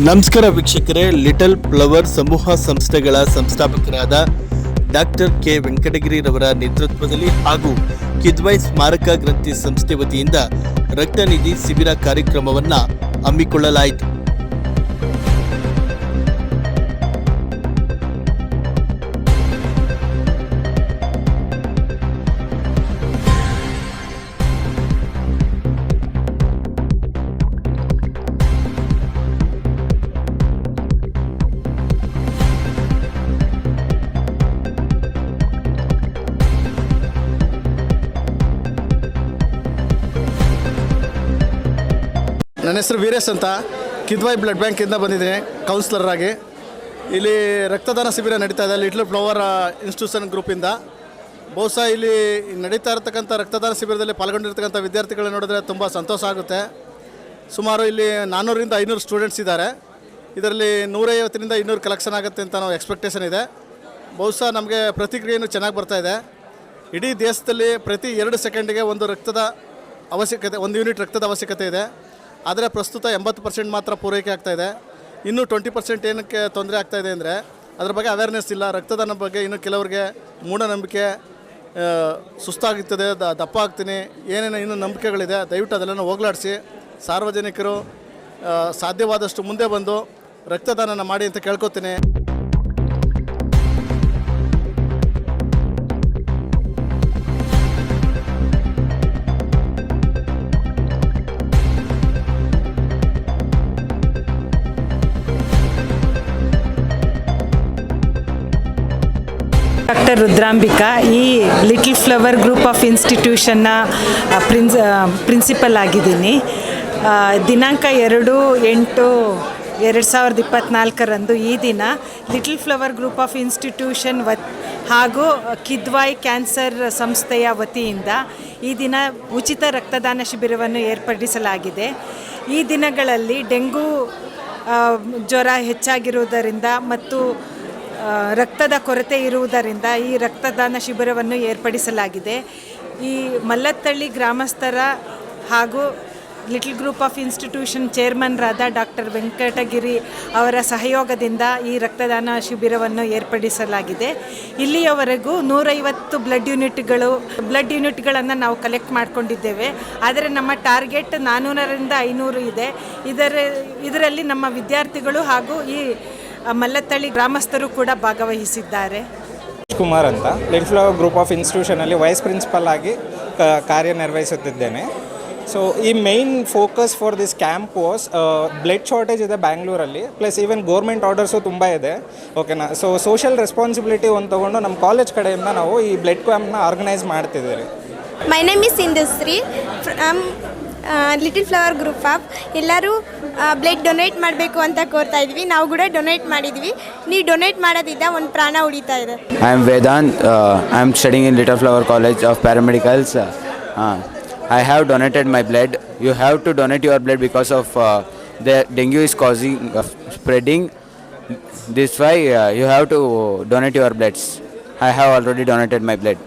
ನಮಸ್ಕಾರ ವೀಕ್ಷಕರೇ little flower ಸಮೂಹ ಸಂಸ್ಥೆಗಳ ಸಂಸ್ಥಾಪಕರಾದ ಡಾಕ್ಟರ್ ಕೆ ವೆಂಕಟಗಿರಿರವರ ನೇತೃತ್ವದಲ್ಲಿ ಹಾಗೂ ಕಿದ್ವೈ ಸ್ಮಾರಕ ಗ್ರಂಥಿ ಸಂಸ್ಥೆ ವತಿಯಿಂದ ರಕ್ತನಿಧಿ ಶಿಬಿರ ಕಾರ್ಯಕ್ರಮವನ್ನು ಹಮ್ಮಿಕೊಳ್ಳಲಾಯಿತು. ನನ್ನ ಹೆಸರು ವೀರೇಶ್ ಅಂತ. ಕಿದ್ವಾಯಿ ಬ್ಲಡ್ ಬ್ಯಾಂಕಿಂದ ಬಂದಿದ್ದೀನಿ ಕೌನ್ಸಿಲರ್ ಆಗಿ. ಇಲ್ಲಿ ರಕ್ತದಾನ ಶಿಬಿರ ನಡೀತಾ ಇದೆ ಲಿಟ್ಲ್ ಫ್ಲವರ್ ಇನ್ಸ್ಟಿಟ್ಯೂಷನ್ ಗ್ರೂಪಿಂದ ಬಹುಶಃ ಇಲ್ಲಿ ನಡೀತಾ ಇರತಕ್ಕಂಥ ರಕ್ತದಾನ ಶಿಬಿರದಲ್ಲಿ ಪಾಲ್ಗೊಂಡಿರ್ತಕ್ಕಂಥ ವಿದ್ಯಾರ್ಥಿಗಳನ್ನ ನೋಡಿದ್ರೆ ತುಂಬ ಸಂತೋಷ ಆಗುತ್ತೆ. ಸುಮಾರು ಇಲ್ಲಿ ನಾನ್ನೂರಿಂದ ಐನೂರು ಸ್ಟೂಡೆಂಟ್ಸ್ ಇದ್ದಾರೆ. ಇದರಲ್ಲಿ ನೂರೈವತ್ತರಿಂದ ಇನ್ನೂರು ಕಲೆಕ್ಷನ್ ಆಗುತ್ತೆ ಅಂತ ನಾವು ಎಕ್ಸ್ಪೆಕ್ಟೇಷನ್ ಇದೆ. ಬಹುಶಃ ನಮಗೆ ಪ್ರತಿಕ್ರಿಯೆಯೂ ಚೆನ್ನಾಗಿ ಬರ್ತಾ ಇದೆ. ಇಡೀ ದೇಶದಲ್ಲಿ ಪ್ರತಿ ಎರಡು ಸೆಕೆಂಡಿಗೆ ಒಂದು ರಕ್ತದ ಅವಶ್ಯಕತೆ, ಒಂದು ಯೂನಿಟ್ ರಕ್ತದ ಅವಶ್ಯಕತೆ ಇದೆ. ಆದರೆ ಪ್ರಸ್ತುತ ಎಂಬತ್ತು ಪರ್ಸೆಂಟ್ ಮಾತ್ರ ಪೂರೈಕೆ ಇದೆ. ಇನ್ನೂ ಟ್ವೆಂಟಿ ಪರ್ಸೆಂಟ್ ಏನಕ್ಕೆ ತೊಂದರೆ ಆಗ್ತಾ ಇದೆ ಅಂದರೆ ಅದ್ರ ಬಗ್ಗೆ ಅವೇರ್ನೆಸ್ ಇಲ್ಲ. ರಕ್ತದಾನ ಬಗ್ಗೆ ಇನ್ನು ಕೆಲವರಿಗೆ ಮೂಢನಂಬಿಕೆ ಸುಸ್ತಾಗುತ್ತದೆ. ದ- ದಪ್ಪ ಆಗ್ತೀನಿ. ಏನೇನು ಇನ್ನೂ ನಂಬಿಕೆಗಳಿದೆ. ದಯವಿಟ್ಟು ಅದೆಲ್ಲನೂ ಹೋಗ್ಲಾಡಿಸಿ. ಸಾರ್ವಜನಿಕರು ಸಾಧ್ಯವಾದಷ್ಟು ಮುಂದೆ ಬಂದು ರಕ್ತದಾನನ ಮಾಡಿ ಅಂತ ಕೇಳ್ಕೊತೀನಿ. ಡಾಕ್ಟರ್ ರುದ್ರಾಂಬಿಕಾ ಈ ಲಿಟಲ್ ಫ್ಲವರ್ ಗ್ರೂಪ್ ಆಫ್ ಇನ್ಸ್ಟಿಟ್ಯೂಷನ್ನ ಪ್ರಿನ್ಸ್ ಪ್ರಿನ್ಸಿಪಲ್ ಆಗಿದ್ದೀನಿ. ದಿನಾಂಕ ಎರಡು, ಎಂಟು, ಎರಡು ಸಾವಿರದ ಇಪ್ಪತ್ತ್ನಾಲ್ಕರಂದು ಈ ದಿನ little flower group of institution ವತ್, ಹಾಗೂ ಕಿದ್ವಾಯ್ ಕ್ಯಾನ್ಸರ್ ಸಂಸ್ಥೆಯ ವತಿಯಿಂದ ಈ ದಿನ ಉಚಿತ ರಕ್ತದಾನ ಶಿಬಿರವನ್ನು ಏರ್ಪಡಿಸಲಾಗಿದೆ. ಈ ದಿನಗಳಲ್ಲಿ ಡೆಂಗೂ ಜ್ವರ ಹೆಚ್ಚಾಗಿರುವುದರಿಂದ ಮತ್ತು ರಕ್ತದ ಕೊರತೆ ಇರುವುದರಿಂದ ಈ ರಕ್ತದಾನ ಶಿಬಿರವನ್ನು ಏರ್ಪಡಿಸಲಾಗಿದೆ. ಈ ಮಲ್ಲತ್ತಳ್ಳಿ ಗ್ರಾಮಸ್ಥರ ಹಾಗೂ ಲಿಟಲ್ ಗ್ರೂಪ್ ಆಫ್ ಇನ್ಸ್ಟಿಟ್ಯೂಷನ್ ಚೇರ್ಮನ್ರಾದ ಡಾಕ್ಟರ್ ವೆಂಕಟಗಿರಿ ಅವರ ಸಹಯೋಗದಿಂದ ಈ ರಕ್ತದಾನ ಶಿಬಿರವನ್ನು ಏರ್ಪಡಿಸಲಾಗಿದೆ. ಇಲ್ಲಿಯವರೆಗೂ ನೂರೈವತ್ತು ಬ್ಲಡ್ ಯೂನಿಟ್ಗಳು, ಬ್ಲಡ್ ಯೂನಿಟ್ಗಳನ್ನು ನಾವು ಕಲೆಕ್ಟ್ ಮಾಡಿಕೊಂಡಿದ್ದೇವೆ. ಆದರೆ ನಮ್ಮ ಟಾರ್ಗೆಟ್ ನಾನ್ನೂರರಿಂದ ಐನೂರು ಇದೆ. ಇದರ, ಇದರಲ್ಲಿ ನಮ್ಮ ವಿದ್ಯಾರ್ಥಿಗಳು ಹಾಗೂ ಈ ಮಲ್ಲತ್ತಳ್ಳಿ ಗ್ರಾಮಸ್ಥರು ಕೂಡ ಭಾಗವಹಿಸಿದ್ದಾರೆ. ಕುಮಾರ್ ಅಂತ. ಲಿಟ್ ಫ್ಲವರ್ ಗ್ರೂಪ್ ಆಫ್ ಇನ್ಸ್ಟಿಟ್ಯೂಷನಲ್ಲಿ ವೈಸ್ ಪ್ರಿನ್ಸಿಪಲ್ ಆಗಿ ಕಾರ್ಯನಿರ್ವಹಿಸುತ್ತಿದ್ದೇನೆ ಸೊ ಈ main focus for this camp was blood shortage ಇದೆ ಬ್ಯಾಂಗ್ಳೂರಲ್ಲಿ ಪ್ಲಸ್ ಈವನ್ ಗೌರ್ಮೆಂಟ್ ಆರ್ಡರ್ಸು ತುಂಬ ಇದೆ. ಓಕೆನಾ ಸೊ ಸೋಷಿಯಲ್ ರೆಸ್ಪಾನ್ಸಿಬಿಲಿಟಿ ಒಂದು ತೊಗೊಂಡು ನಮ್ಮ ಕಾಲೇಜ್ ಕಡೆಯಿಂದ ನಾವು ಈ ಬ್ಲಡ್ ಕ್ಯಾಂಪ್ನ ಆರ್ಗನೈಸ್ ಮಾಡ್ತಿದ್ದೀರಿ. My name is Indushree from little flower group of ಎಲ್ಲರೂ ಬ್ಲಡ್ ಡೊನೇಟ್ ಮಾಡಬೇಕು ಅಂತ ಕೋರ್ತಾ ಇದ್ವಿ. ನಾವು ಕೂಡ ಡೊನೇಟ್ ಮಾಡಿದ್ವಿ. ನೀವು ಡೊನೇಟ್ ಮಾಡೋದಿದ್ದ ಒಂದು ಪ್ರಾಣ ಉಳಿತಾ ಇದೆ. I am Vedant I am studying in little flower college of paramedicals I have donated my blood you have to donate your blood because of the dengue is causing spreading this why you have to donate your bloods I have already donated my blood